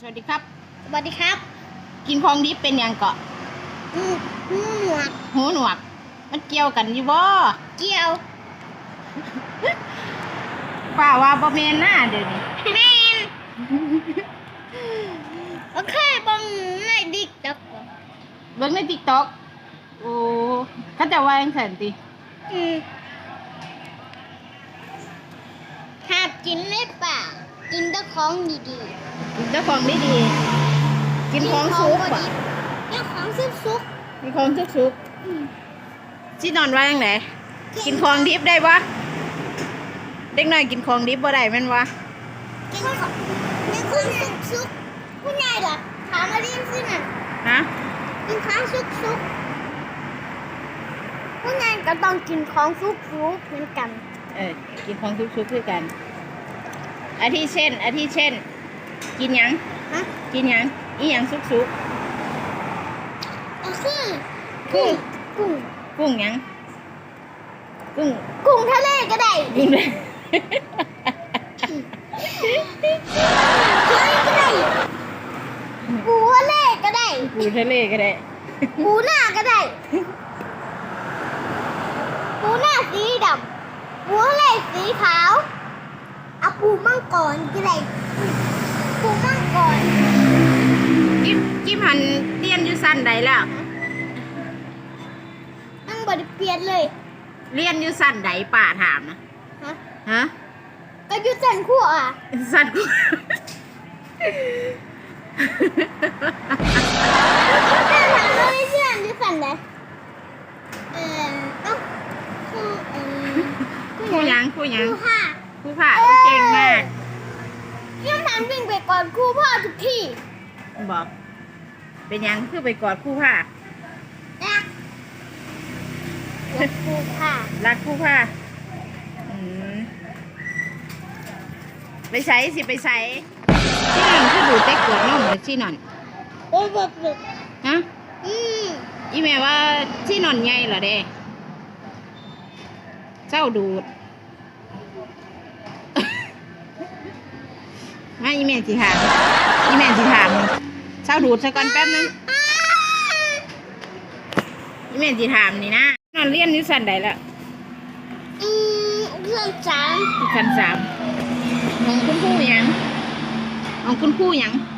สวัสดีครับ สวัสดีครับ กินของดิบเป็นหยังเกาะอืมหนวดหูหนวก มันเกี่ยวกันอยู่บ่เกี่ยวป้าว่าบ่แม่นหน้าเดี๋ยวนี้แมนโอเคบังในดิกดักเบิ่งใน TikTok โอ้เขาจะว่าจังซั่นติอืมหากกินในป่ากินแต่ ของดีกินเจ้าของดีดีๆๆกินของสุกบ่บ่ดีกินของซุกซุกกินของสุกสุกๆอืมๆสินอนว่าจังไดกินของดิบได้บ่เด็กน้อยกินของดิบบ่ได้แม่นวะกินของกินของซุกซุกๆผู้ใหญ่ล่ะถามมาดินสิน่ะฮะกินของซุกซุกๆผู้ใหญ่ก็ต้องกินของซุกซุกๆเหมือนกัน เออกินของสุกสุกๆคือกัน อาทิเช่น อาทิเช่น กินหยังฮะกินหยังอีหยังสุกสุกก็คือๆกุ้งกุ้งกุ้งหยังกุ้งกุ้งทะเลก็ได้กุ้งเลยเฮ้ยก็ได้ปูทะเลก็ได้ปูทะเลก็ได้ปูหน้าก็ได้ปูหน้าสีดำปูทะเลสีขาว เอาปูมังกรก็ได้ปูมังกรกิมกิมหันเตียนอยู่สั้นใดแล้วนั่งบไดเปลี่ยนเลยเรียนอยู่สั้นใดป่าถามนะฮะฮะก็อยุสันคู่อะสั้นกูแม่ถามว่าไม่เชื่ออยุสันไหนเออเอ้าคู่เออคู่หยังคู่หยังคู่ห้า คู่ผ่าเก่งมากยังทันวิ่งไปก่อนครูพ่อทุกที่บอก เป็นหยังคือไปกอดคู่ผ่านะรักครูค่ะรักคู่ผ่าอืมไปใส่สิไปใส่ที่นั่นคือดูเต็กกวดนมเลยที่นั่นโอ้ยแบบแบบฮะอืมอีแม่ว่าที่นอนใหญ่เหรอเด้เจ้าดูด มาอีแม่สิถามอีแม่สิถามเจ้าดูดซะก่อนแป๊บนึงอีแม่สิถามนี่นะนอนเรียนนิสันใดละอืมเรื่องสามชั้นสามของคุณครูหยังของคุณครูหยังค